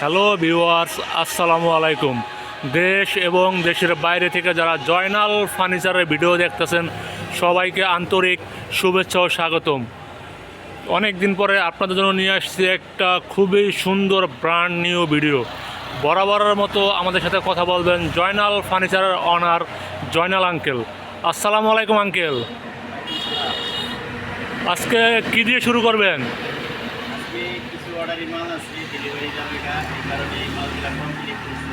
Hello viewers আসসালামু আলাইকুম। দেশ এবং দেশের বাইরে থেকে যারা জয়নাল ফার্নিচারের ভিডিও দেখতেছেন, সবাইকে আন্তরিক শুভেচ্ছা ও স্বাগতম। অনেক দিন পরে আপনাদের জন্য নিয়ে আসছি একটা খুবই সুন্দর ব্র্যান্ড নিউ ভিডিও বরাবরের মতো আমাদের সাথে কথা বলবেন জয়নাল ফার্নিচারের অনার জয়নাল আঙ্কেল আসসালামু আলাইকুম আঙ্কেল আজকে কী দিয়ে শুরু করবেন? অর্ডারি মাল আছে ডেলিভারি যাবে গা এই কারণে এই মালগুলো কমপ্লিট করছি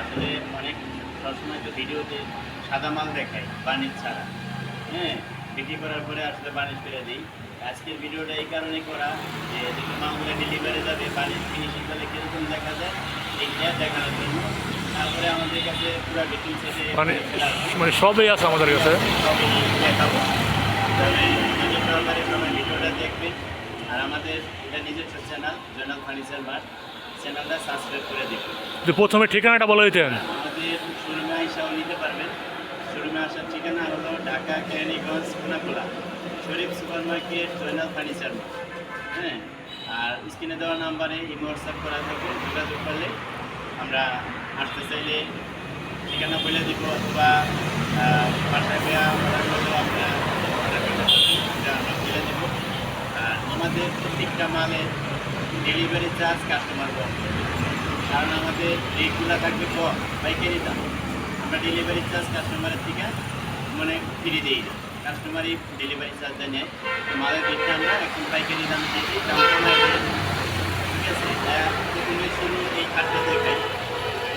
আসলে অনেক সবসময় তো ভিডিওতে সাদা মাল দেখাই বাণিজ ছাড়া। হ্যাঁ বিক্রি করার পরে আসলে বাণিজ করে দিই। আজকের ভিডিওটা এই কারণে করা যে যেগুলো মালগুলো ডেলিভারি যাবে বাণিজ ফিনিশিং তাহলে কীরকম দেখা যায় এইটা দেখানোর জন্য। তারপরে আমাদের কাছে পুরো বিক্রি সেটে মানে মানে সবই আছে আমাদের কাছে। সবই দেখাবো। তবে ভিডিওটা দেখবে। আর আমাদের এটা নিজস্ব চ্যানেল জয়নাল ফার্নিচার মার্ট চ্যানেলটা সাবস্ক্রাইব করে দেখবেন প্রথমে ঠিকানাটা বলে দিতেন। আমাদের শোরুমে আইসাও নিতে পারবেন। শোরুমে আসার ঠিকানা হলো Dhaka Keraniganj Konakhola. Sharif super market Joynal furniture mart হ্যাঁ আর স্ক্রিনে দেওয়া নাম্বারে হোয়াটসঅ্যাপ করা থাকবে। যোগাযোগ করলে আমরা আসতে চাইলে ঠিকানা বলে দিব অথবা বাসায় আমরা অর্ডার করতে পারবেন এটা আমরা বলে দিব আর আমাদের প্রত্যেকটা মালের ডেলিভারি চার্জ কাস্টমার কম কারণ আমাদের রেটগুলো থাকবে কম পাইকারি দাম। আমরা ডেলিভারি চার্জ কাস্টমারের থেকে মানে ফ্রি দিই না। কাস্টমারই ডেলিভারি চার্জটা নেয়। তো মালের রেটটা আমরা এখন পাইকারি দাম দিয়ে দিই দাম ঠিক আছে? প্রথমে শুরু এই খাটটা দেখাই।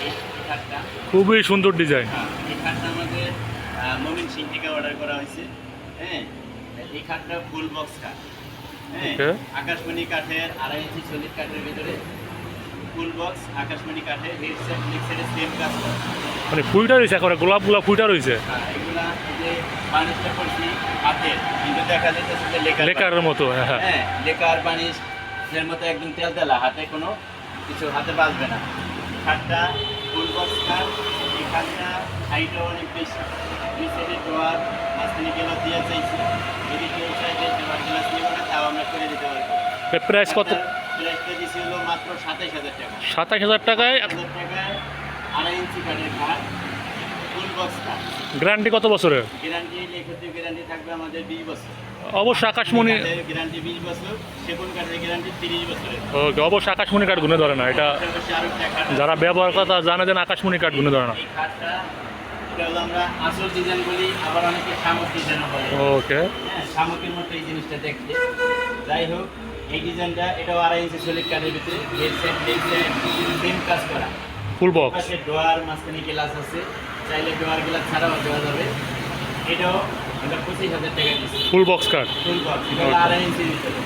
এই খাটটা। খুবই সুন্দর ডিজাইন হ্যাঁ, এই খাটটা আমাদের মমিন সিং থেকে অর্ডার করা হয়েছে। হ্যাঁ এই খাটটা ফুল বক্স খাট. আকাশমণি কাঠের আড়াই ইঞ্চি সলিড কাঠের ভিতরে ফুল বক্স আকাশমণি কাঠের হেড সেট লেগ সেটে সেম কাজ করা। মানে ফুইটা রয়েছে এখন গোলাপগুলা ফুইটা রয়েছে? হ্যাঁ, এগুলা যে বানিশটা করছি হাতের কিন্তু দেখা যাচ্ছে যে লেকার লেকারের মতো হ্যাঁ হ্যাঁ। হ্যাঁ লেকার বানিশ এর মতো একদম তেল তেলা হাতে কোনো কিছু হাতে বাজবে না। খাটটা ফুল বক্স খাট এই খাটটা হাইটও অনেক বেশি। দুই সাইডে ডোয়ার মাঝখানে গেল দিয়ে চাইছি। যদি কেউ চাই যে ডোয়ার গ্লাস নেবে না তাও আমরা করে দিতে পারব। প্রাইস কত? প্রাইসটা দিছি হলো মাত্র সাতাইশ হাজার টাকা। সাতাশ হাজার টাকায় হাজার টাকায় আড়াই ইঞ্চি কাঠের ফুল বক্স গ্যারান্টি কত বছরের? গ্যারান্টি লেখতে গ্যারান্টি থাকবে আমাদের বিশ বছর। অবশ্য আকাশমণি গ্যারান্টি বিশ বছর সেগুন কাঠের গ্যারান্টি তিরিশ বছরের। ওকে অবশ্য আকাশমণি কাঠ গুনে ধরে না এটা। যারা ব্যবহার করে তারা জানে যেন আকাশমণি কাঠ গুনে ধরে না। এটা আমরা আসল ডিজাইন বলি আবার অনেকে শামুক ডিজাইন বলে। ওকে। হ্যাঁ শামুকের মতো এই জিনিসটা দেখতে। যাই হোক এই ডিজাইনটা এটাও আড়াই ইঞ্চি সলিড কাঠের ভিতরে head set leg set same কাজ করা। ফুল বক্স ডোয়ার মাঝখানে গ্লাস আছে। চাইলে ডোয়ার গ্লাস ছাড়াও দেওয়া যাবে। এটাও ফুল বক্স কাঠ ফুল বক্স আড়াই ইঞ্চি ভিতরে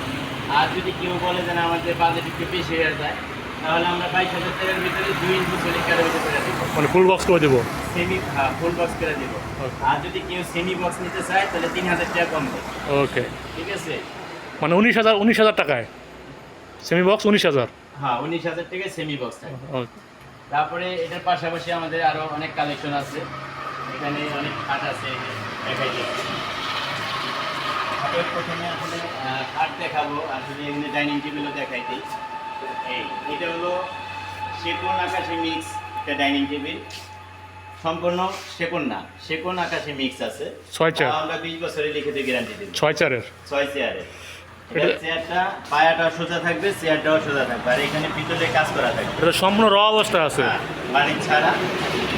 আর যদি কেউ বলে যে আমাদের বাজেট একটু বেশি হয়ে যায় তাহলে আমরা বাইশ হাজার টাকার ভিতরে দুই ইঞ্চি সলিড কাঠের ভিতরে করে দিব। মানে ফুল বক্স করে দেবো? সেমি ফুল বক্স করে দিব। Okay. আর যদি কেউ সেমি বক্স নিতে চায় তাহলে তিন হাজার টাকা কম দেয় ওকে ঠিক আছে? মানে উনিশ হাজার উনিশ হাজার টাকায়? সেমি বক্স উনিশ হাজার? হ্যাঁ উনিশ হাজার টাকা সেমি বক্স থাকে। তারপরে এটার পাশাপাশি আমাদের আরও অনেক কালেকশন আছে। এখানে অনেক খাট আছে। দেখাই দিচ্ছি খাটের প্রথমে আসলে খাট দেখাবো আর যদি এখানে ডাইনিং টেবিলও দেখাই দিই এই এটা হলো সেকোন আকাশে মিক্স একটা ডাইনিং টেবিল সম্পূর্ণ সেকোন না সেকোন আকাশে মিক্স আছে ছয় চার আমরা বিশ বছরে লিখিত গ্যারান্টি দিই ছয় চারের ছয় চেয়ারে চেয়ারটা পায়াটাও সোজা থাকবে চেয়ারটাও সোজা থাকবে। আর এখানে ভিতরে কাজ করা থাকবে। এটা সম্পূর্ণ র অবস্থা আছে। হ্যাঁ, বাড়ি ছাড়া।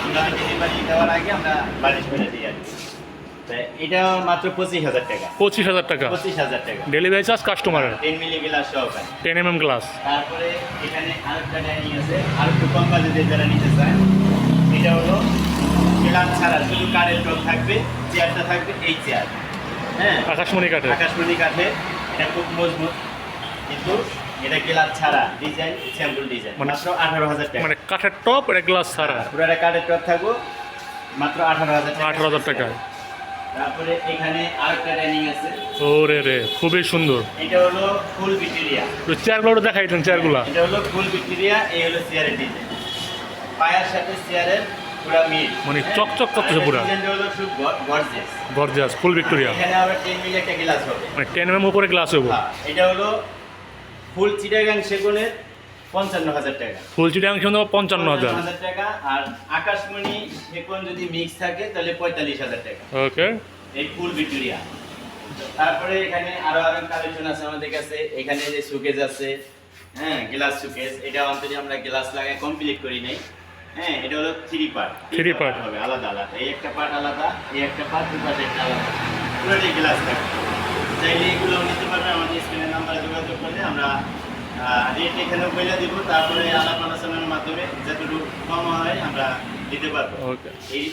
আমরা ডেলিভারি দেওয়ার আগে আমরা বাড়ির করে দিই আর এটাও মাত্র পঁচিশ হাজার টাকা। পঁচিশ হাজার টাকা। পঁচিশ হাজার টাকা। ডেলিভারি চার্জ কাস্টমারের টেন মিলি গ্লাস সহকারে টেন এম এম গ্লাস তারপরে এখানে আরেকটা ডাইনিং আছে। আর একটু কম বাজেটে যারা নিতে চায় এটা হলো গ্লাস ছাড়া শুধু কারের টপ থাকবে চেয়ারটা থাকবে এই চেয়ার হ্যাঁ? আকাশমণি কাঠের। আকাশমণি কাঠে এটা খুব মজবুত। কিন্তু এটা গ্লাস ছাড়া ডিজাইন স্যাম্পল ডিজাইন মানে- মাত্র আঠারো হাজার টাকা। মানে কাঠের টপ এটা গ্লাস ছাড়া। পুরাটা কাঠের টপ থাকব। মাত্র আঠারো হাজার আঠারো হাজার টাকায় তারপরে এখানে আরেকটা ডাইনিং আছে। ওরে রে খুবই সুন্দর। এটা হলো ফুল ভিক্টোরিয়া। তো চেয়ারগুলো দেখাই দেন চেয়ারগুলা এটা হলো ফুল ভিক্টোরিয়া এই হলো চেয়ারের ডিজাইন পায়ার সাথে চেয়ারের পুরা মিল। মানে চকচক করতেছে পুরা। ডিজাইনটা হলো খুব গর্জিয়াস গর্জিয়াস ফুল ভিক্টোরিয়া এখানে আবার মিলি একটা গ্লাস হবে। মানে টেন এম এম উপরে গ্লাস হব হ্যাঁ, এটা হলো ফুল চিটাগাং সেগুনের পঞ্চান্ন হাজার টাকা। ফুল চিটাং পঞ্চান্ন হাজার হাজার টাকা আর আকাশমণি সেকোন যদি মিক্স থাকে তাহলে পঁয়তাল্লিশ হাজার টাকা। ওকে। এই ফুল ভিক্টোরিয়া। তারপরে এখানে আরও আরও কালেকশন আছে আমাদের কাছে। এখানে যে সুকেজ আছে হ্যাঁ গ্লাস সুকেজ এটা অন্তরে আমরা গ্লাস লাগাই কমপ্লিট করি নাই। হ্যাঁ এটা হলো থ্রি পার্ট part. হবে আলাদা আলাদা। এই একটা পার্ট আলাদা এই একটা পার্ট দুই পার্ট একটা আলাদা। পুরোটাই গ্লাস থাকবে। চাইলে এগুলো নিতে পারবে আমাদের স্ক্রিনের নাম্বারে যোগাযোগ করলে আমরা রেট এখানেও বলে দিব তারপরে আলাপ আলোচনার মাধ্যমে যতটুকু কম হয় আমরা দিতে পারব। ওকে। এই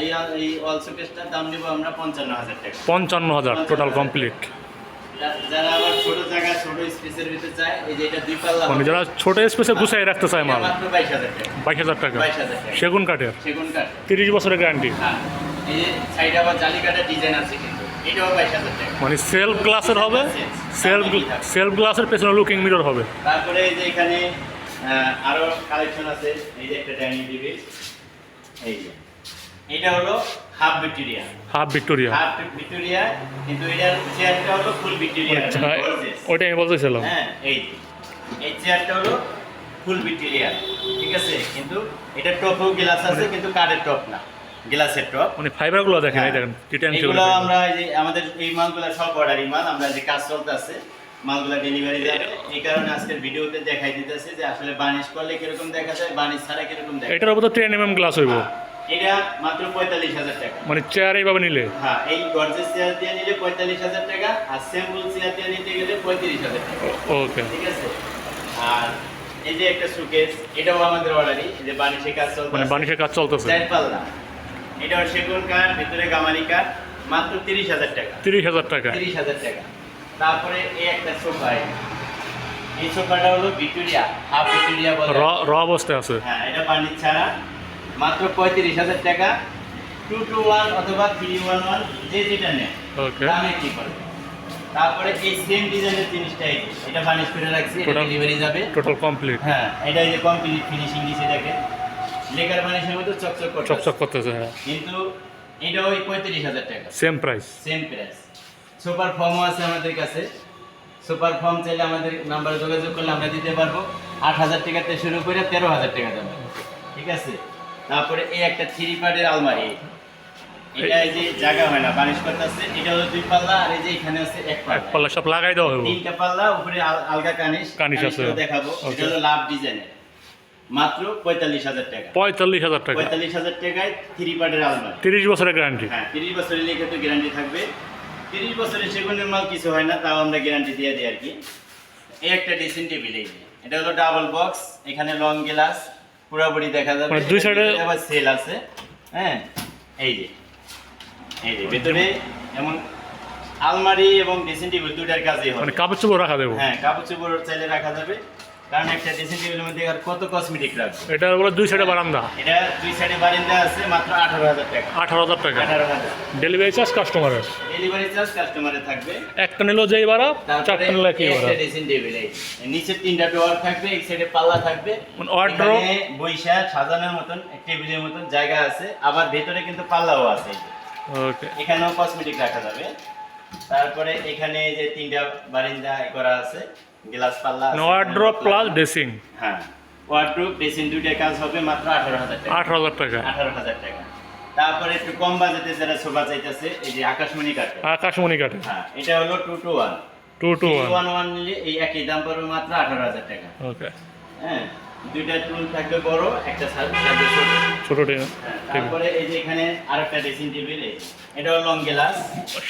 এই এই অল শোকেসটার দাম নেব আমরা পঞ্চান্ন হাজার টাকা। পঞ্চান্ন হাজার টোটাল কমপ্লিট যারা আবার ছোট জায়গা ছোট স্পেসের ভিতরে চায় এই যে এটা দুই পাল্লা মানে যারা ছোট স্পেসে গুছাই রাখতে চায় মাল। বাইশ হাজার টাকা। সেগুন কাঠের। সেগুন কাঠ। তিরিশ বছরের গ্যারান্টি হ্যাঁ। এই সাইড আবার জালি কাঠের ডিজাইন আছে। মানে সেলফ গ্লাসের হবে সেলফ সেলফ গ্লাসের পেছনে লুকিং মিরর হবে। তারপরে এই যে এখানে আরও কালেকশন আছে। এই যে একটা ডাইনিং টেবিল এই যে। এটা হলো half Victoria half Victoria half Victoria কিন্তু এটার চেয়ারটা হলো ফুল ভিক্টোরিয়া আচ্ছা ওইটা আমি বলতেছিলাম। হ্যাঁ এই। এই চেয়ারটা হলো ফুল ভিক্টোরিয়া ঠিক আছে? কিন্তু এটা টপও গ্লাস আছে কিন্তু কাঠের টপ না। গ্লাসের টপ। মানে ফাইবারগুলো দেখেন এই হ্যাঁ। দেখেন টিটান এগুলো আমরা এই যে আমাদের এই মালগুলো সব অর্ডারি মাল আমরা যে কাজ চলতে আছে মালগুলো ডেলিভারি যাবে এই কারণে আজকের ভিডিওতে দেখাই দিতেছে যে আসলে বানিশ করলে কীরকম দেখা যায় বানিশ ছাড়া কীরকম দেখা এটার উপর তো টেন এম এম গ্লাস হইব এটা মাত্র পঁয়তাল্লিশ হাজার টাকা। মানে চেয়ার এইভাবে নিলে? হ্যাঁ এই গর্জেস চেয়ার দিয়ে নিলে পঁয়তাল্লিশ হাজার টাকা আর স্যাম্পল চেয়ার দিয়ে নিতে গেলে পঁয়ত্রিশ হাজার টাকা। ওকে ঠিক আছে? আর এই যে একটা সুকেস এটাও আমাদের অর্ডারই যে বানিশে কাজ চলতে মানে বানিশের কাজ চলতেছে। চার পাল্লা এটাও সেগুন কাঠ ভিতরে গামারি কাঠ মাত্র তিরিশ হাজার টাকা। তিরিশ হাজার টাকা। তিরিশ হাজার টাকা। তারপরে এই একটা সোফা এই। সোফাটা হলো ভিক্টোরিয়া হাফ ভিক্টোরিয়া বলে। র র অবস্থায় আছে। হ্যাঁ এটা পানির ছাড়া। মাত্র পঁয়ত্রিশ হাজার টাকা। টু টু ওয়ান অথবা থ্রি ওয়ান ওয়ান যে যেটা নেয় ওকে। দামে কি করে? তারপরে এই সেম ডিজাইনের জিনিসটা এই যে, এটা বানিশ করে রাখছি এটা ডেলিভারি যাবে। টোটাল কমপ্লিট হ্যাঁ এটা এই যে কমপ্লিট ফিনিশিং দিছে দেখেন। লেকার বানিশের মতো চকচক করছে চকচক করতেছে হ্যাঁ। কিন্তু এটা ওই পঁয়ত্রিশ হাজার টাকা। Same price same price super ফর্মও আছে আমাদের কাছে। সুপার ফর্ম চাইলে আমাদের নাম্বারে যোগাযোগ করলে আমরা দিতে পারব। আট হাজার টাকাতে শুরু করে তেরো হাজার টাকা দাম। ঠিক আছে? তারপরে এই একটা থ্রি পার্টের আলমারি। এটা এই যে জায়গা হয় না বানিশ করতে আছে এটা হলো দুই পাল্লা আর এই যে এখানে আছে এক এক পাল্লা পাল্লা সব লাগাই দেওয়া হইব। তিনটা পাল্লা উপরে আল- আলগা কানিশ। কানিশ আছে। দেখাবো। এটা হলো লাভ ডিজাইনের। মাত্র পঁয়তাল্লিশ হাজার টাকা। পঁয়তাল্লিশ হাজার টাকা। পঁয়তাল্লিশ হাজার টাকায় থ্রি পার্টের আলমারি। তিরিশ বছরের গ্যারান্টি হ্যাঁ তিরিশ বছরের লিখে তো গ্যারান্টি থাকবে। তিরিশ বছরের সেগুনের মাল কিছু হয় না তাও আমরা গ্যারান্টি দিয়ে দিই আর কি। এই একটা ড্রেসিং টেবিল এই এটা হলো ডাবল বক্স এখানে লং গ্লাস পুরোপুরি দেখা যাবে। মানে দুই এ- আবার সেল আছে। হ্যাঁ এই যে। এই যে ভেতরে এমন আলমারি এবং ড্রেসিং টেবিল দুটার কাজই হবে। মানে কাপড় চোপড় রাখা দেবো। হ্যাঁ কাপড় চোপড় চাইলে রাখা যাবে। কারণ একটা ড্রেসিং টেবিলের মধ্যে আর কত কসমেটিক রাখবে? এটা বলে দুই সাইডে বারান্দা। এটা দুই সাইডে বারিন্দা আছে মাত্র আঠারো হাজার টাকা। আঠারো হাজার টাকা। আঠারো হাজার ডেলিভারি চার্জ কাস্টমারের ডেলিভারি চার্জ কাস্টমারে থাকবে। একটা নিলেও যেই বাড়া চারটা নিলে কি এই ড্রেসিং টেবিল নিচে তিনটা ডোয়ার থাকবে এক সাইডে পাল্লা থাকবে। মানে wardrobe- এখানে বইসা সাজানোর মতন টেবিলের মতন জায়গা আছে। আবার ভেতরে কিন্তু পাল্লাও আছে ওকে এখানেও কসমেটিক রাখা যাবে। তারপরে এখানে যে তিনটা বারিন্দা করা আছে গ্লাস পাল্লা। ওয়ার্ড্রপ প্লাস ড্রেসিং হ্যাঁ ওয়ার্ড্রপ ড্রেসিং দুইটার কাজ হবে মাত্র আঠারো হাজার টাকা। আঠারো হাজার টাকা। আঠারো হাজার টাকা। তারপরে একটু কম বাজেটে যারা সোফা চাইতেছে এই যে আকাশমণি কাঠের। আকাশমণি কাঠে হ্যাঁ এটা হলো two two one two two one one নিলে এই একই দাম পড়বে মাত্র আঠারো হাজার টাকা। ওকে হ্যাঁ। দুইটা টুল থাকবে বড় একটা সাইজ থাকবে ছোট। ছোটো হ্যাঁ, তারপরে এই যে এখানে আরেকটা ড্রেসিং টেবিল এটা লং গ্লাস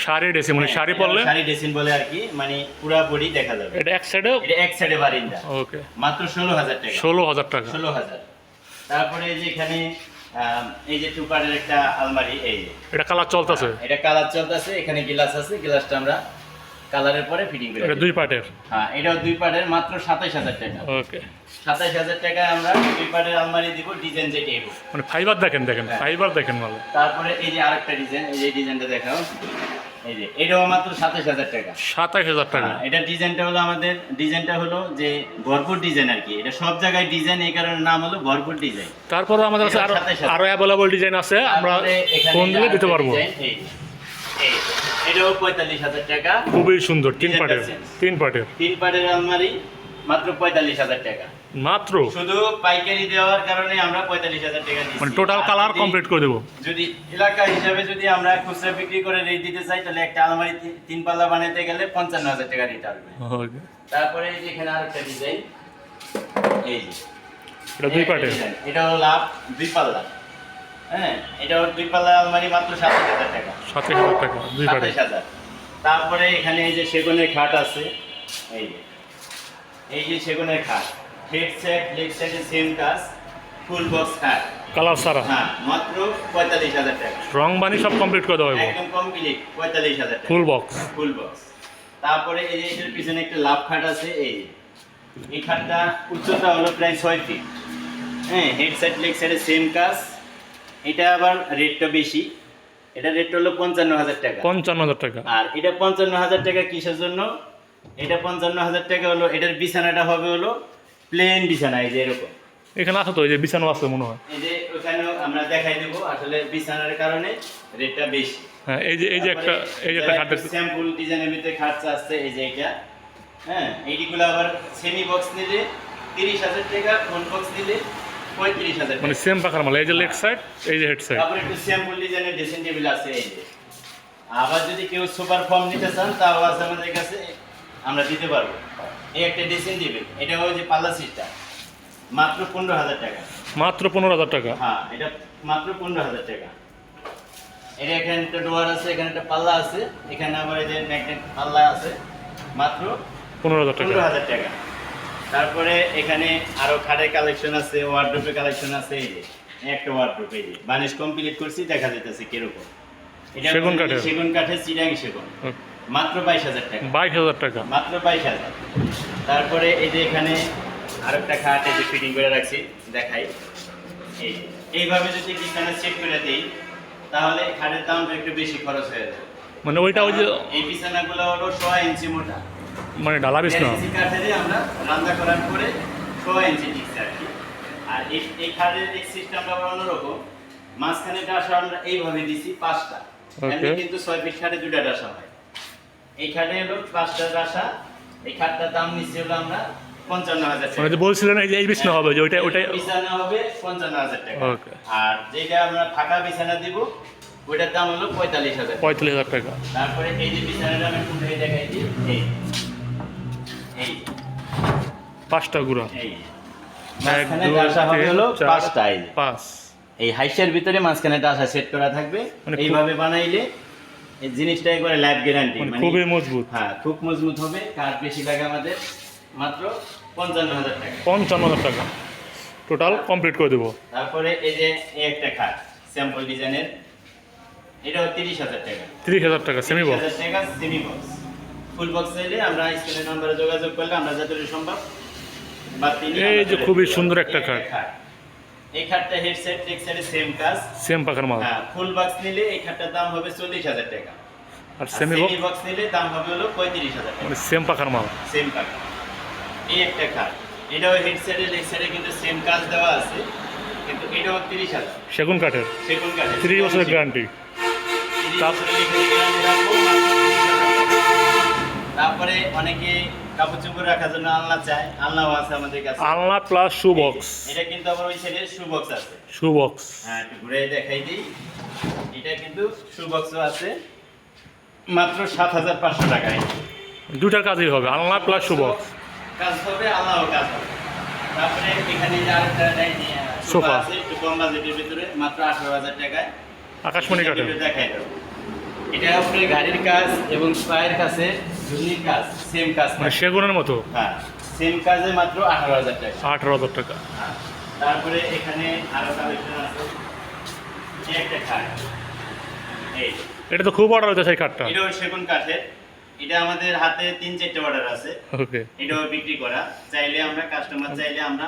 শাড়ি ড্রেসিং মানে শাড়ি এটা পরলে? শাড়ি ড্রেসিং বলে আর কি মানে পুরাপুরি দেখা যাবে। এটা এক সাইডে এটা এক সাইডে বারিন্দা। ওকে মাত্র ষোলো হাজার টাকা। ষোলো হাজার টাকা। ষোলো হাজার। তারপরে এই যে এখানে এই যে টু পার্টের একটা আলমারি এই এটা কালার চলতেছে? এটা কালার চলতেছে এখানে গ্লাস আছে গ্লাসটা আমরা কালারের পরে ফিটিং করে দুই পার্টের হ্যাঁ এটাও দুই পার্টের মাত্র সাতাইশ হাজার টাকা। ওকে। সাতাইশ হাজার টাকায় আমরা দুই পার্টের আলমারি দিব ডিজাইন যেটা এরকম মানে ফাইবার দেখেন দেখেন হ্যাঁ। ফাইবার দেখেন ভালো তারপরে এই যে আরেকটা ডিজাইন এই যে ডিজাইনটা দেখাও। এই যে এটাও মাত্র সাতাইশ হাজার টাকা। সাতাইশ হাজার টাকা। হ্যাঁ, এটা ডিজাইনটা হলো আমাদের ডিজাইনটা হলো যে ভরপুর ডিজাইন আর কি। এটা সব জায়গায় ডিজাইন এই কারণে নাম হলো ভরপুর ডিজাইন তারপরে আমাদের কাছে আরও আরও অ্যাভেলেবল ডিজাইন আছে আমরা ফোন দিলে দিতে পারব। এই এটাও পঁয়তাল্লিশ হাজার টাকা। খুবই সুন্দর তিন পার্টের তিন পার্টের তিন পাটের আলমারি মাত্র পঁয়তাল্লিশ হাজার টাকা। মাত্র? শুধু পাইকারি দেওয়ার কারণে আমরা পঁয়তাল্লিশ হাজার টাকা মানে টোটাল কালার কমপ্লিট করে দেবো। যদি এলাকা হিসাবে যদি আমরা খুচরা বিক্রি করে রেট দিতে চাই তাহলে একটা আলমারি তিন পাল্লা বানাতে গেলে পঞ্চান্ন হাজার টাকা রেট আসবে। তারপরে এই যে এখানে আরেকটা ডিজাইন এই যে। এটা দুই একটা design। এটা হলো লাভ দুই পাল্লা। হ্যাঁ এটা দুই পাল্লা আলমারি মাত্র সাতাশ হাজার টাকা। সাতাশ হাজার টাকা দুই সাতাশ হাজার। তারপরে এখানে এই যে সেগুনের খাট আছে এই যে এই যে সেগুনের খাট হেড সেট লেগ সেটের সেম কাজ ফুল বক্স খাট। কালার সারা হ্যাঁ মাত্র পঁয়তাল্লিশ হাজার টাকা। রং বানি সব কমপ্লিট করে দেওয়া একদম কমপ্লিট পঁয়তাল্লিশ হাজার টাকা। ফুল বক্স ফুল বক্স তারপরে এই যে এটার পিছনে একটা লাভ খাট আছে এই। এই খাটটা উচ্চতা হলো প্রায় ছয় ফিট হ্যাঁ হেড সাইড লেগ সাইডে সেম কাজ। এটা আবার রেটটা বেশি। এটা রেটটা হলো পঞ্চান্ন হাজার টাকা। পঞ্চান্ন হাজার টাকা। আর এটা পঞ্চান্ন হাজার টাকা কিসের জন্য? এটা পঞ্চান্ন হাজার টাকা হলো এটার বিছানাটা হবে হলো প্লেন বিছানা এই যে এরকম। এখানে আছে তো এই যে বিছানো আছে মনে হয়। এই যে ওখানেও আমরা দেখাই দেবো আসলে বিছানার কারণে রেটটা বেশি। হ্যাঁ এই যে এই যে একটা এই যে একটা খাট স্যাম্পল ডিজাইনের ভিতরে খার্চা আছে এই যে এটা। হ্যাঁ এইগুলো আবার সেমি বক্স নিলে তিরিশ হাজার টাকা ফোন বক্স নিলে পঁয়ত্রিশ হাজার মানে সেম পাখার মাল এই যে লেগ সাইড এই যে হেড সাইড তারপরে একটু স্যাম্পল ডিজাইনের ড্রেসিং টেবিল আছে এই যে। আবার যদি কেউ সুপার ফর্ম নিতে চান তাও আছে আমাদের কাছে আমরা দিতে পারব। এই একটা ড্রেসিং টেবিল এটা হচ্ছে যে পাল্লা সিটটা মাত্র পনেরো হাজার টাকা। মাত্র পনেরো হাজার টাকা? হ্যাঁ এটা মাত্র পনেরো হাজার টাকা। এটা এখানে একটা ডোয়ার আছে এখানে একটা পাল্লা আছে এখানে আবার এই যে ম্যাগনেট পাল্লা আছে মাত্র পনেরো হাজার টাকা। পনেরো হাজার টাকা। তারপরে এখানে আরও খাটের কালেকশন আছে ওয়ার্ড্রোপের কালেকশন আছে এই যে একটা ওয়ার্ড্রোপ এই যে বানিশ কমপ্লিট করছি দেখা যাইতেছে কীরকম। এটা সেগুন কাঠের? সেগুন কাঠের চিরাং সেগুন। মাত্র বাইশ হাজার টাকা। বাইশ হাজার টাকা? মাত্র বাইশ হাজার। তারপরে এই যে এখানে আরেকটা খাট এই যে ফিটিং করে রাখছি দেখাই। এই এইভাবে যদি বিছানা সেট করে দিই তাহলে খাটের দামটা একটু বেশি খরচ হয়ে যায়। মানে ওইটা ওই যে এই বিছানাগুলো হলো ছয় ইঞ্চি মোটা। মানে ডালা বিছ না? আমরা রান্না করার পরে ছয় ইঞ্চি আর কি। আর এই খাটের এই সিস্টেমটা আবার অন্যরকম। মাঝখানে ডাসা আমরা এইভাবে দিছি পাঁচটা। এমনি কিন্তু ছয় ফিট খাটে দুটা ডাসা হয়। এই খাটে হলো পাঁচটা ডাসা। এই খাটটার দাম নিচ্ছি হলো আমরা পঞ্চান্ন হাজার মানে বলছিলেন এই যে এই হবে যে ওইটা ওইটা বিছানা হবে পঞ্চান্ন হাজার টাকা। আর যেটা আমরা ফাঁকা বিছানা দিব ওইটার দাম হলো পঁয়তাল্লিশ হাজার পঁয়তাল্লিশ হাজার টাকা। তারপরে এই যে বিছানাটা আমি উঠে দেখাই দিই পাঁচটা গুঁড়া। পাঁচ। এই হাইসের ভিতরে মাঝখানে ডাসা সেট করা থাকবে মানে এইভাবে বানাইলে এই জিনিসটা একবারে লাইফ গ্যারান্টি মানে খুবই মজবুত। হ্যাঁ খুব মজবুত হবে। কাঠ বেশি লাগে আমাদের মাত্র পঞ্চান্ন হাজার টাকা। পঞ্চান্ন হাজার টাকা। টোটাল কমপ্লিট করে দেবো। তারপরে এই যে এই একটা খাট স্যাম্পল ডিজাইনের এটাও তিরিশ হাজার টাকা। তিরিশ হাজার টাকা সেমি বক্স টাকা সেমি বক্স ফুল বক্স চাইলে আমরা স্ক্রিনের নাম্বারে যোগাযোগ করলে আমরা যতটুকু সম্ভব বা তিনি এই যে খুবই সুন্দর একটা খাট। এই খাটটা হেডসেট সাইডে সেম কাজ। সেম পাখার মাল। হ্যাঁ ফুল বক্স নিলে এই খাটটার দাম হবে চল্লিশ হাজার টাকা। আর সেমি বক্স নিলে দাম হবে হলো পঁয়ত্রিশ হাজার টাকা। মানে সেম পাখার মাল। সেম কাজ এই একটা খাট এটাও হেডসেটে সাইডে কিন্তু সেম কাজ দেওয়া আছে কিন্তু এটাও তিরিশ হাজার। সেগুন কাঠের। সেগুন কাঠ তিরিশ বছরের গ্যারান্টি তাপ- তারপরে অনেকে কাপড় চোপড় রাখার জন্য আলনা চায় আলনাও আছে আমাদের কাছে। আলনা প্লাস শু বক্স এটা কিন্তু আবার ওই সাইডে শু বক্স আছে। শু বক্স হ্যাঁ একটু ঘুরে দেখাই দিই। এটা কিন্তু শু বক্সও আছে। মাত্র সাত হাজার পাঁচশো টাকায়। দুটার কাজই হবে আলনা প্লাস শু বক্স কাজ হবে আলনাও কাজ হবে। তারপরে এখানে যে আরেকটা সোফা। সোফা আছে একটু কম বাজেটের ভিতরে মাত্র আঠারো হাজার টাকায়। আকাশমণি কাঠের দেখাই এটা আপনার গাড়ির কাজ এবং পায়ের কাছে। কাজ সেম কাজ মানে সেগুনের মতো? হ্যাঁ সেম কাজে মাত্র আঠারো হাজার টাকা। আঠারো হাজার টাকা। হ্যাঁ। তারপরে এখানে আরও কালেকশন আছে। একটা খাট। এই। এটা তো খুব অর্ডার হচ্ছে সেই কাঠটা এটাও সেগুন কাঠের। এটা আমাদের হাতে তিন চারটে অর্ডার আছে। ওকে। এটাও বিক্রি করা। চাইলে আমরা কাস্টমার চাইলে আমরা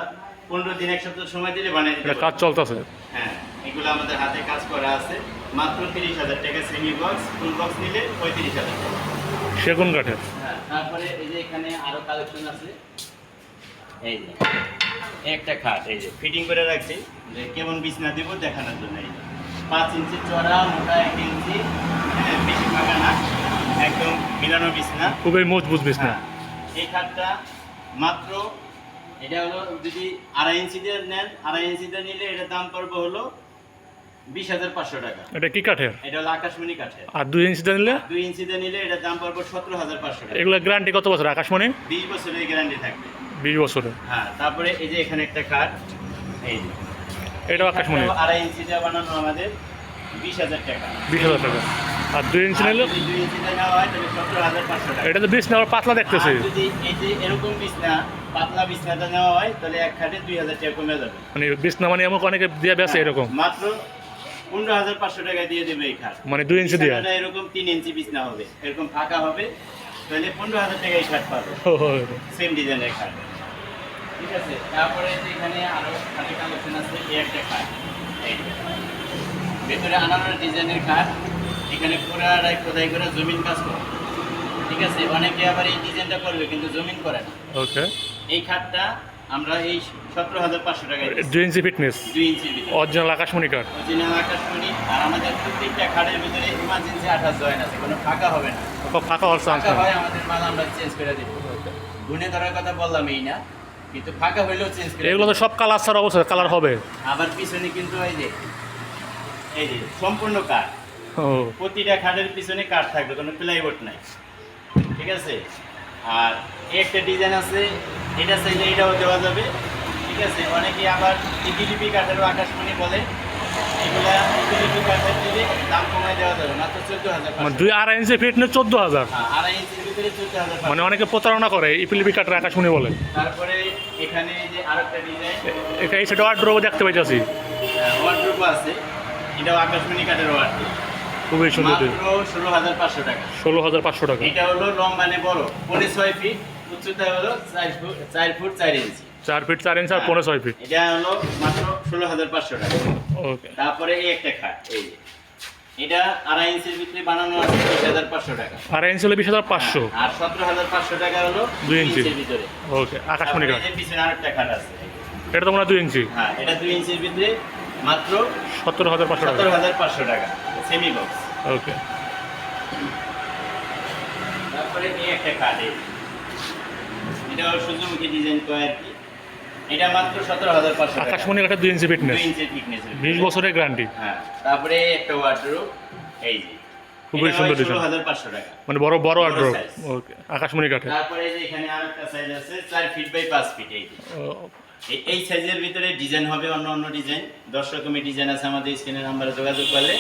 পনেরো দিন এক সপ্তাহ সময় দিলে বানিয়ে দিতে কাজ চলতেছে। হ্যাঁ এগুলো আমাদের হাতে কাজ করা আছে। মাত্র তিরিশ হাজার টাকা সেমি বক্স ফুল বক্স নিলে পঁয়ত্রিশ হাজার টাকা। সেগুন কাঠের। হ্যাঁ তারপরে এই যে এখানে আরও কালেকশন আছে। এই যে একটা খাট এই যে ফিটিং করে রাখছি। যে কেমন বিছনা দিব দেখানোর জন্য এই যে। পাঁচ ইঞ্চি চড়া মোটা এক ইঞ্চি হ্যাঁ, বেশি ফাঁকা না একদম মিলানো বিছনা। খুবই মজবুত বিছনা। হ্যাঁ এই খাটটা মাত্র এটা হলো যদি আড়াই ইঞ্চিতে নেন আড়াই ইঞ্চিতে নিলে এটার দাম পড়বে হলো বিশ হাজার পাঁচশো টাকা। এটা কি কাঠের? এটা হলো আকাশমণি কাঠের। আর দুই ইঞ্চিতে নিলে? দুই ইঞ্চিতে নিলে এটার দাম পড়বে সতেরো হাজার পাঁচশো টাকা। এগুলো গ্যারান্টি কত বছর? আকাশমণি? বিশ বছরের গ্যারান্টি থাকবে। বিশ বছরের। হ্যাঁ তারপরে এই যে এখানে একটা কাঠ এই আকাশমণি? আড়াই বানানো আমাদের বিশ হাজার টাকা। বিশ হাজার টাকা। আর দুই ইঞ্চি নিলে? দুই ইঞ্চিতে নেওয়া হয় তাহলে সতেরো হাজার পাঁচশো টাকা। এটা তো পাতলা দেখতেছি। যদি এই যে এরকম বিছনা পাতলা বিছনাটা নেওয়া হয় তাহলে এক খাটে দুই হাজার টাকা কমে যাবে। মানে বিশ না মানে এমন অনেকে দিয়ে বেছে এরকম। মাত্র পনেরো হাজার পাঁচশো টাকা দিয়ে দেবে এই খাট। মানে দুই ইঞ্চি দিয়ে? এরকম তিন ইঞ্চি বিছনা হবে। এরকম ফাঁকা হবে তাহলে পনেরো হাজার টাকা এই খাট পাবে। সেম ডিজাইনের খাট। ঠিক আছে তারপরে এখানে আরও খাটের কালেকশন আছে এই একটা খাট। ভেতরে আনানোর ডিজাইনের খাট এখানে পুরাটাই খোদাই করে জমিন কাজ করে। ঠিক আছে অনেকে আবার এই ডিজাইনটা করবে কিন্তু জমিন করে না। ওকে। এই খাটটা আমরা এই সতেরো হাজার পাঁচশো দিচ্ছি। দুই ইঞ্চি ফিটনেস দুই ভিতরে অরিজিনাল আকাশমণি কাঠ অরিজিনাল আকাশমণি আর আমাদের প্রত্যেকটা খাটের ভিতরে ইমার্জেন্সি আঠাশ জয়েন আছে কোনো ফাঁকা হবে না। ফাঁকা হওয়ার চান্স হয় আমাদের মাল আমরা চেঞ্জ করে দিব গুনে ধরার কথা বললাম এই না কিন্তু ফাঁকা হইলেও চেঞ্জ করে এগুলো তো সব কালার ছাড়া অবস্থা কালার হবে। আবার পিছনে কিন্তু এই যে এই যে সম্পূর্ণ কাঠ। ও। প্রতিটা খাটের পিছনে কাঠ থাকবে কোনো প্লাইবোর্ড নাই। ঠিক আছে? আর একটা ডিজাইন আছে এটা চাইলে এটাও দেওয়া যাবে। ঠিক আছে? অনেকে আবার ইপিলিপি কাঠেরও আকাশমণি বলে। এগুলা ইপিলিপি কাঠের দিলে দাম কমায় দেওয়া যাবে মাত্র চোদ্দ হাজার মানে দুই আড়াই ইঞ্চি ফিটনেস চোদ্দ হাজার হ্যাঁ আড়াই ইঞ্চির ভিতরে চোদ্দ হাজার মানে অনেকে প্রতারণা করে ইপিলিপি কাঠের আকাশমণি বলে। তারপরে এখানে যে আরেকটা ডিজাইন এটা এই সেটা ওয়ার্ড্রোব দেখতে পাইতেছি। আছে। এটাও আকাশমণি কাঠের ওয়ার্ড্রোপ খুবই সুন্দর ষোলো হাজার পাঁচশো টাকা। ষোলো হাজার পাঁচশো টাকা। এটা হলো লং মানে বড় পনেরো ছয় ফিট উচ্চতা হলো চার ফুট চার ফুট চার ইঞ্চি চার ফিট চার ইঞ্চি আর পনেরো ছয় ফিট এটা হলো মাত্র ষোলো হাজার পাঁচশো টাকা। ওকে তারপরে এই একটা খাট এই এটা আড়াই ইঞ্চির ভিতরে বানানো আছে বিশ হাজার পাঁচশো টাকা। আড়াই ইঞ্চি হলে বিশ হাজার পাঁচশো। আর সতেরো হাজার পাঁচশো টাকা হলো দুই ইঞ্চি। ইঞ্চির ভিতরে। ওকে আকাশমণি যে পিছনে আরেকটা খাট আছে। এটা তো মনে হয় দুই ইঞ্চি হ্যাঁ এটা দুই ইঞ্চির ভিতরে মাত্র সতেরো হাজার পাঁচশো টাকা। সতেরো হাজার পাঁচশো টাকা। সেমি বক্স ওকে তারপরে এই একটা এই এটা সূর্যমুখী ডিজাইন করা আর কি। এটা মাত্র সতেরো হাজার পাঁচশো টাকা। আকাশমণি কাঠের দুই ইঞ্চি ফিটনেস দুই ইঞ্চি এর বিশ বছরের গ্যারান্টি হ্যাঁ তারপরে একটা এই যে। খুবই সুন্দর টাকা। মানে বড় বড় ওকে আকাশমণি কাঠের। তারপরে এই যে এখানে আরেকটা সাইজ আছে চার ফিট বাই পাঁচ ফিট এই এই- সাইজের ভিতরে ডিজাইন হবে অন্য অন্য ডিজাইন দশ রকমের ডিজাইন আছে আমাদের স্ক্রিনের নাম্বারে যোগাযোগ করলে।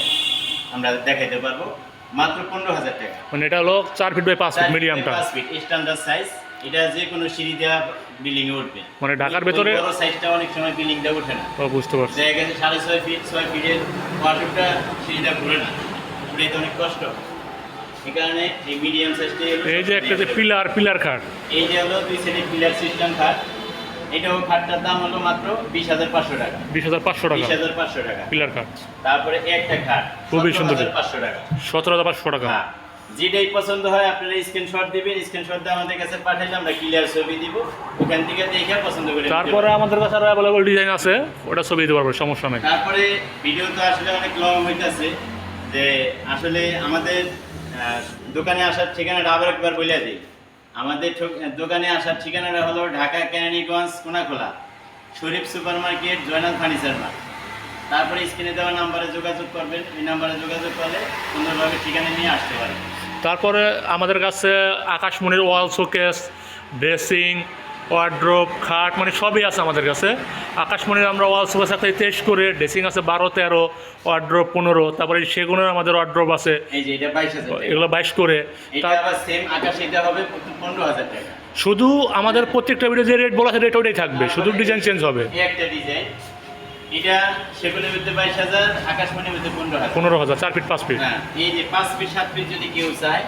আমরা দেখাইতে পারব। মাত্র পনেরো হাজার টাকা। মানে এটা হলো চার ফিট বাই পাঁচ ফিট মিডিয়ামটা পাঁচ ফিট স্ট্যান্ডার্ড সাইজ এটা যে কোনো সিঁড়ি দেওয়া বিল্ডিং এ উঠবে। মানে ঢাকার ভেতরে- বড় সাইজটা অনেক সময় বিল্ডিং দেওয়া উঠে না। ও বুঝতে পারছি। জায়গা আছে সাড়ে ছয় ফিট ছয় ফিটের ওয়াটারটা সিঁড়িটা ঘুরে না। ঘুরে তো অনেক কষ্ট। এই কারণে এই মিডিয়াম সাইজটা এই যে একটা যে পিলার পিলার খাট। এই যে হলো দুই সাইডে পিলার সিস্টেম খাট। এটাও খাটটার দাম হলো মাত্র বিশ হাজার পাঁচশো টাকা। বিশ হাজার পাঁচশো টাকা। বিশ হাজার পাঁচশো টাকা। পিলার খাট। তারপরে একটা খাট খুবই সুন্দর। পাঁচশো টাকা। সতেরো হাজার পাঁচশো টাকা। হ্যাঁ যেটাই পছন্দ হয় আপনারা স্ক্রিনশট দিবেন স্ক্রিনশট দিয়ে আমাদের কাছে পাঠাইলে আমরা ক্লিয়ার ছবি দিব। ওখান থেকে দেখে পছন্দ করে তারপরে আমাদের কাছে আরও অ্যাভেলেবল ডিজাইন আছে ওটা ছবি দিতে পারব সমস্যা নেই। তারপরে ভিডিও তো আসলে অনেক লং হইতাছে যে আসলে আমাদের দোকানে আসার ঠিকানাটা আবার একবার বলে দিই। আমাদের দোকানে আসার ঠিকানাটা হলো Dhaka Keraniganj Konakhola, Sharif super market Joynal furniture mark তারপরে স্ক্রিনে দেওয়া নাম্বারে যোগাযোগ করবেন, এই নাম্বারে যোগাযোগ করলে সুন্দরভাবে ঠিকানা নিয়ে আসতে পারবেন। তারপরে আমাদের কাছে আকাশমণির ওয়াল শোকেস, ড্রেসিং ওয়ার্ড্রোপ খাট মানে সবই আছে আমাদের কাছে। আকাশমণির আমরা ওয়াল শোকেস একটা তেইশ করে ড্রেসিং আছে বারো তেরো ওয়ার্ড্রোপ পনেরো তারপরে সেগুনের আমাদের ওয়ার্ড্রোপ আছে। এগুলো বাইশ করে। শুধু আমাদের প্রত্যেকটা ভিডিও যে রেট বলা আছে রেট ওটাই থাকবে। শুধু ডিজাইন চেঞ্জ হবে। একটা ডিজাইন এটা মধ্যে বাইশ হাজার আকাশমণির মধ্যে পনেরো হাজার। পনেরো হাজার চার ফিট পাঁচ ফিট হ্যাঁ এই যে পাঁচ ফিট সাত ফিট যদি কেউ চায়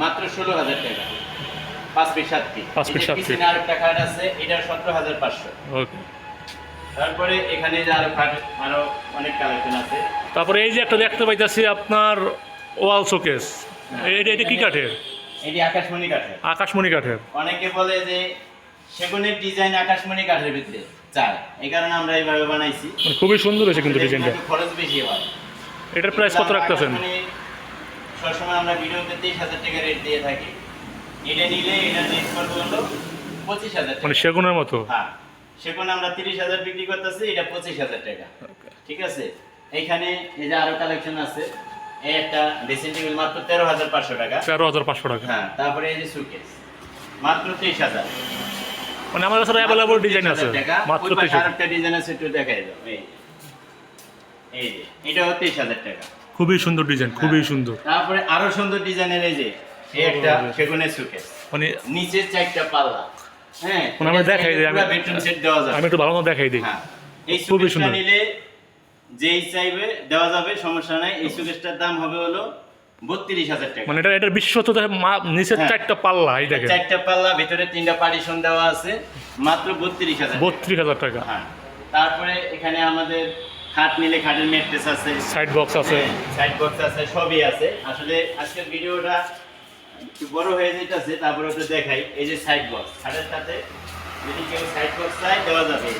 মাত্র ষোলো হাজার টাকা। পাঁচ ফিট সাত ফিট পাঁচ ফিট, সাত ফিট। আরেকটা আছে এটা সতেরো হাজার পাঁচশো। ওকে। তারপরে এখানে যে আরও অনেক কালেকশন আছে। তারপরে এই যে একটা দেখতে পাইতেছি আপনার ওয়াল শোকেস। এটা এটা কি কাঠের? এটি আকাশমণি কাঠের। আকাশমণি কাঠের। অনেকে বলে যে সেগুনের ডিজাইন আকাশমণি কাঠের ভিতরে চায় এই কারণে আমরা এইভাবে বানাইছি। মানে খুবই সুন্দর হয়েছে কিন্তু ডিজাইনটা। খরচ বেশি হয়। এটার প্রাইস কত রাখতেছেন? সবসময় আমরা ভিডিওতে তেইশ হাজার টাকা রেট দিয়ে থাকি। এটা নিলে এটা রেট করব হলো? পঁচিশ হাজার মানে সেগুনের মতো? হ্যাঁ সেগুন আমরা তিরিশ হাজার বিক্রি করতেছি এটা পঁচিশ হাজার টাকা। ঠিক আছে? এইখানে এই যে আরও কালেকশন আছে এই একটা ড্রেসিং টেবিল মাত্র তেরো হাজার পাঁচশো টাকা। তেরো হাজার পাঁচশো টাকা। হ্যাঁ তারপরে এই যে সুকেস মাত্র তেইশ হাজার। মানে আমার কাছে অ্যাভেলেবল ডিজাইন আছে। মাত্র তেইশ আরেকটা ডিজাইন আছে একটু দেখাই দাও। এই যে। এটাও তেইশ হাজার টাকা। খুবই সুন্দর ডিজাইন খুবই হ্যাঁ। সুন্দর। তারপরে আরও সুন্দর ডিজাইনের এই যে এই একটা সেগুনের সুকেস মানে নিচের চারটা পাল্লা। হ্যাঁ আমরা দেখাই দিই, আমি- বেডরুম সেট দেওয়া যাবে। আমি একটু ভালো মতো দেখাই দিই। হ্যাঁ। এই সুকেসটা নিলে যেই চাইবে দেওয়া যাবে সমস্যা নাই। এই সুকেসটার দাম হবে হলো বত্রিশ হাজার টাকা। মানে এটা এটার বিশ্বত নিচের হ্যাঁ। চারটা পাল্লা এই দেখেন। চারটা পাল্লা ভিতরে তিনটা পার্টিশন দেওয়া আছে মাত্র বত্রিশ হাজার বত্রিশ হাজার টাকা। হ্যাঁ। তারপরে এখানে আমাদের খাট নিলে খাটের মেট্রেস আছে। সাইড বক্স আছে। সাইড বক্স আছে সবই আছে। আসলে আজকের ভিডিওটা একটু বড় হয়ে যেতেছে তারপরে ওটা দেখাই। এই যে সাইড বক্স খাটের সাথে যদি কেউ সাইড বক্স চাই দেওয়া যাবে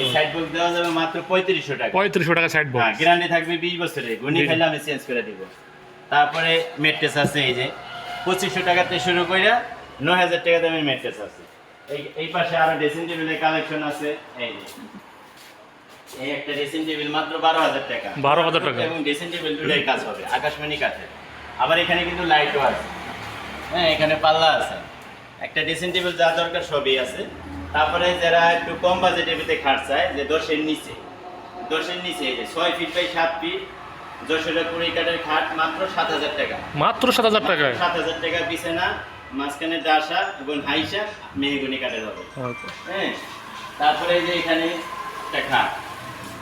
এই সাইড বক্স দেওয়া যাবে মাত্র পঁয়ত্রিশশো টাকা। পঁয়ত্রিশশো টাকা সাইড বক্স গ্যারান্টি থাকবে বিশ বছরের গুনি খাইলে আমি চেঞ্জ করে দিব। তারপরে মেট্রেস আছে এই যে। পঁচিশশো টাকাতে শুরু করে নয় হাজার টাকা দামের মেট্রেস আছে। এই এই পাশে আরও ড্রেসিং টেবিলের কালেকশন আছে। এই যে। এই একটা ড্রেসিং টেবিল মাত্র বারো হাজার টাকা। 12,000 টাকা। এবং ড্রেসিং টেবিল দুটাই কাজ হবে আকাশমণি কাঠের। আবার এখানে কিন্তু লাইটও আছে। হ্যাঁ এখানে পাল্লা আছে। একটা ড্রেসিং টেবিল যা দরকার সবই আছে। তারপরে যারা একটু কম বাজেটের ভিতরে খাট চায় যে দশের নিচে দশের নিচে এই যে ছয় ফিট বাই সাত ফিট যশোরের কুড়ি কাঠের খাট মাত্র সাত হাজার টাকা। মাত্র সাত হাজার টাকায়? সাত হাজার টাকা বিছানা মাঝখানে ডাসা এবং হাইসা মেহগুনি কাঠের হবে। Okay. হ্যাঁ তারপরে এই যে এখানে একটা খাট।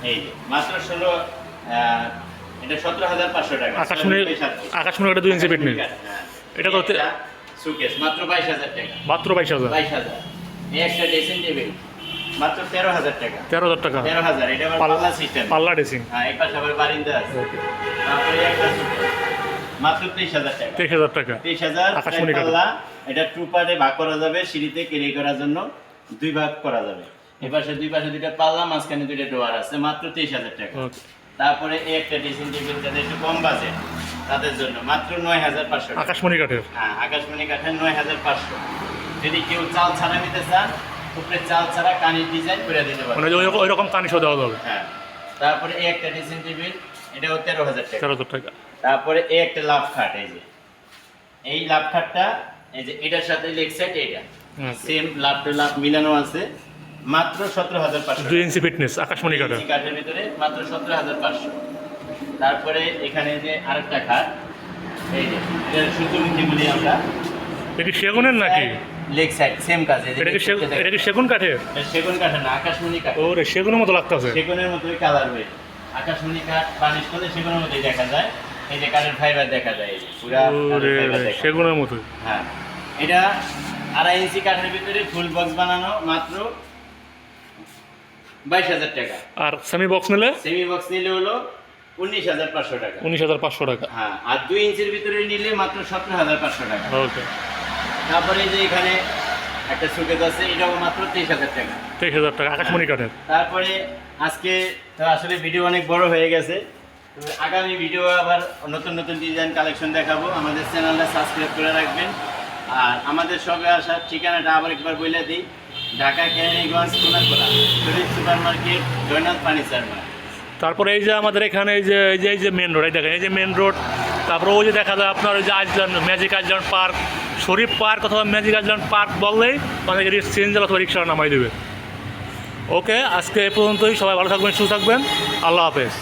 এই যে মাত্র ষোলো এটা সতেরো হাজার পাঁচশো টাকা। আকাশমণি ছয় ফিট বাই সাত ফিট। আকাশমণি একটা দুই ইঞ্চি ফিট নেই। এটা কত? সুকেস মাত্র বাইশ হাজার টাকা। মাত্র বাইশ হাজার। বাইশ হাজার। এই একটা ড্রেসিং টেবিল মাত্র তেরো হাজার টাকা। তেরো হাজার টাকা। তেরো হাজার এটা পাল্লা- পাল্লা সিস্টেম পাল্লা ড্রেসিং হ্যাঁ এই পাশে আবার বারিন্দা আছে। তারপরে একটা মাত্র তেইশ হাজার টাকা। তেইশ হাজার টাকা। তেইশ হাজার আকাশমণি পাল্লা এটা টু পার্টে ভাগ করা যাবে সিঁড়িতে ক্যারি করার জন্য দুই ভাগ করা যাবে। এই পাশে দুই পাশে দুইটা পাল্লা মাঝখানে দুইটা ডোয়ার আছে মাত্র তেইশ হাজার টাকা. তারপরে এই একটা ড্রেসিং টেবিল যাদের একটু কম বাজে তাদের জন্য। মাত্র নয় হাজার পাঁচশো আকাশমণি কাঠের। হ্যাঁ আকাশমণি কাঠের নয় হাজার পাঁচশো। যদি কেউ চাল ছাড়া নিতে চান উপরে চাল ছাড়া কানির ডিজাইন করে দিতে মানে পারবে ওই রকম- রকম কানিশও দেওয়া যাবে। হ্যাঁ তারপরে এই একটা ড্রেসিং টেবিল এটাও তেরো হাজার টাকা। তেরো হাজার টাকা। তারপরে এই একটা লাভ খাট এই যে। এই লাভ খাটটা এই যে এটার সাথে লেগ সাইড এটা সেম লাভ টু লাভ মিলানো আছে। মাত্র সতেরো হাজার পাঁচশো দুই ইঞ্চি ফিটনেস আকাশমণি কাঠের কাঠের ভিতরে মাত্র সতেরো হাজার পাঁচশো। তারপরে এখানে যে আরেকটা খাট এই যে এটা সূর্যমুখী বলি আমরা। এটা কি সেগুনের নাকি? লেগ সাইড সেম কাজ এটা কি সেগুন এটা কি সেগুন কাঠের? সেগুন কাঠের না আকাশমণি কাঠ। ও রে সেগুনের মতো লাগতেছে। সেগুনের মতোই কালার হয়ে আকাশমণি কাঠ বানিশ করলে সেগুনের মতোই দেখা যায়। এই যে কাঠের ফাইবার দেখা যায় পুরা। সেগুনের মতো হ্যাঁ। এটা আড়াই ইঞ্চি কাঠের ভিতরে ফুল বক্স বানানো মাত্র বাইশ হাজার টাকা। আর সেমি বক্স নিলে? সেমি বক্স নিলে হলো উনিশ হাজার পাঁচশো টাকা। উনিশ হাজার পাঁচশো টাকা। হ্যাঁ আর দুই ইঞ্চির ভিতরে নিলে মাত্র সতেরো হাজার পাঁচশো টাকা। ওকে তারপরে যে এখানে একটা সুকেজ আছে এটাও মাত্র তেইশ হাজার টাকা। তেইশ হাজার টাকা আকাশমণি কাঠের তারপরে আজকে তো আসলে ভিডিও অনেক বড় হয়ে গেছে। আগামী ভিডিও আবার নতুন নতুন ডিজাইন কালেকশন দেখাবো। আমাদের চ্যানেলটা সাবস্ক্রাইব করে রাখবেন। আর আমাদের সবে আসার ঠিকানাটা আবার একবার বলে দিই। তারপরে এই যে আমাদের এখানে এই যে এই যে এই যে মেন রোড এই দেখেন, এই যে মেন রোড তারপরে ওই যে দেখা যায় আপনার ওই যে island magic island park Sharif park অথবা ম্যাজিক আইসল্যান্ড পার্ক বললেই অনেকে চেঞ্জ অথবা রিক্সা নামাই দেবে। ওকে আজকে এ পর্যন্তই, সবাই ভালো থাকবেন, সুস্থ থাকবেন, আল্লাহ হাফেজ।